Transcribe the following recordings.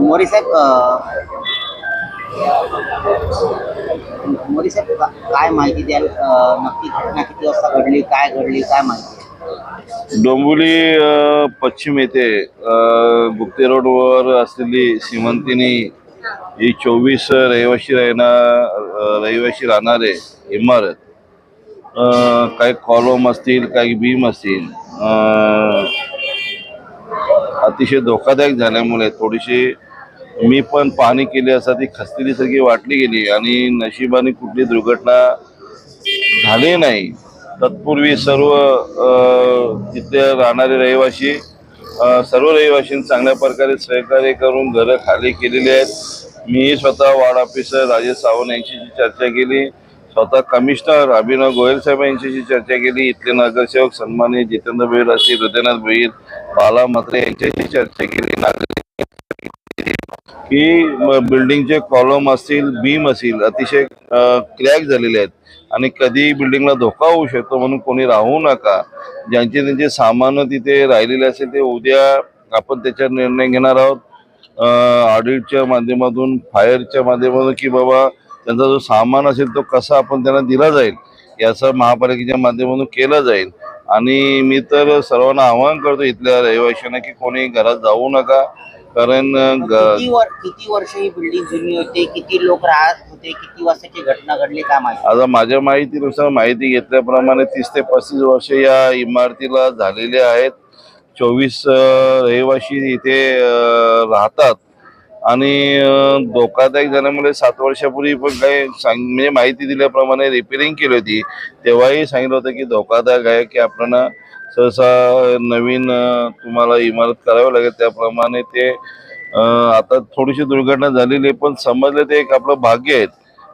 मोरी साहेब मोरी साहेब काय माहिती द्याल? नक्की घटना किती वाजता घडली? काय घडली? काय माहिती? डोंबुली पश्चिम येथे गुप्ते रोडवर असलेली श्रीमंतिनी ही चोवीस रहिवाशी राहणार रहिवाशी राहणारे इमारत काही कॉलम असतील काही बीम असतील अतिशय धोकादायक झाल्यामुळे थोडीशी मी पण पाहणी केली असा ती खस्तिलीसारखी वाटली गेली आणि नशिबाने कुठली दुर्घटना झाली नाही. तत्पूर्वी सर्व अ, तिथले राहणारे रहिवासी सर्व रहिवाशींनी चांगल्या प्रकारे सहकार्य करून घरं खाली केलेली आहेत. मी स्वतः वार्ड ऑफिसर राजेश सावंत यांच्याशी चर्चा केली. स्वतः कमिशनर अभिनव गोयल साहेब यांच्याशी चर्चा केली. इथले नगरसेवक सन्मानित जितेंद्र भोईर असतील हृदयनाथ भोईर बाला म्हात्रे यांच्याशी चर्चा केली. नागरिक की बिल्डिंगचे कॉलम असतील बीम असतील अतिशय क्रॅक झालेले आहेत. आणि कधी बिल्डिंगला धोका होऊ शकतो म्हणून कोणी राहू नका. ज्यांचे त्यांचे सामान तिथे राहिलेले असेल ते उद्या आपण त्याच्यावर निर्णय घेणार आहोत. ऑडिटच्या माध्यमातून फायरच्या माध्यमातून की बाबा त्यांचा जो सामान असेल तो कसा आपण त्यांना दिला जाईल याचं महापालिकेच्या माध्यमातून केलं जाईल. आणि मी तर सर्वांना आवाहन करतो इथल्या रहिवाशांना की कोणी घरात जाऊ नका. कारण किती वर किती वर्ष ही बिल्डिंग जुनी होती किती लोक राहत होते किती वाजताची घटना घडली काय माहिती? आता माझ्या माहितीनुसार माहिती घेतल्याप्रमाणे तीस ते पस्तीस वर्ष या इमारतीला झालेले आहेत. चोवीस रहिवासी इथे राहतात. आणि धोकादायक झाल्यामुळे सात वर्षापूर्वी पण काही सांग म्हणजे माहिती दिल्याप्रमाणे रिपेरिंग केली होती. तेव्हाही सांगितलं होतं की धोकादायक आहे की आपल्याला सहसा नवीन तुम्हाला इमारत करावी लागेल. त्याप्रमाणे ते आता थोडीशी दुर्घटना झालेली आहे पण समजले ते एक आपलं भाग्य आहे.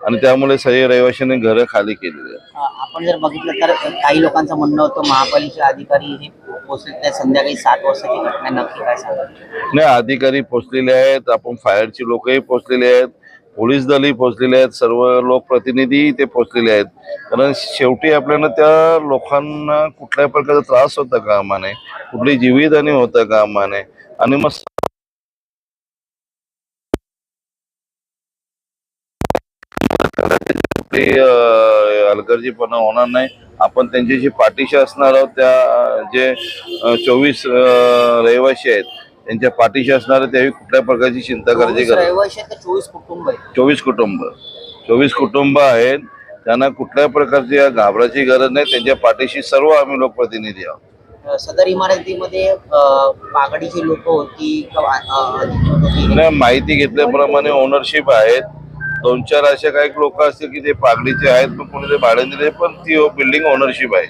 आणि त्यामुळे सगळे रहिवाशांनी घरं खाली केलेली आहेत. आपण जर बघितलं तर काही लोकांचं म्हणणं होतं महापालिकेचे अधिकारी हे पोहोचले संध्याकाळी सात वाजताची घटना नक्की काय सांगा नाही अधिकारी पोचलेले आहेत आपण फायरचे लोकही पोचलेले आहेत पोलीस दलही पोचलेले आहेत सर्व लोकप्रतिनिधी ते पोचलेले आहेत. कारण शेवटी आपल्याला त्या लोकांना कुठल्या प्रकारचा त्रास होता कामा नये कुठली जीवितहानी होता कामा नये आणि मग कुठली अं, हलगर्जीपणा होणार नाही. आपण त्यांच्याशी पाठीशी असणार आहोत त्या जे चोवीस रहिवासी आहेत त्यांच्या पाठीशी असणार आहे त्यावेळी कुठल्या प्रकारची चिंता करायची चोवीस कुटुंब चोवीस कुटुंब. चोवीस कुटुंब आहेत त्यांना कुठल्या प्रकारची घाबराची गरज नाही त्यांच्या पाठीशी सर्व आम्ही लोकप्रतिनिधी आहोत. सदर इमारतीमध्ये पागडीची लोकं होती नाही माहिती घेतल्याप्रमाणे ओनरशिप आहेत. दोन चार असे काही लोक असतील की ते पागडीचे आहेत पण कोणी ते भाड्याने दिले पण ती बिल्डिंग ओनरशिप आहे.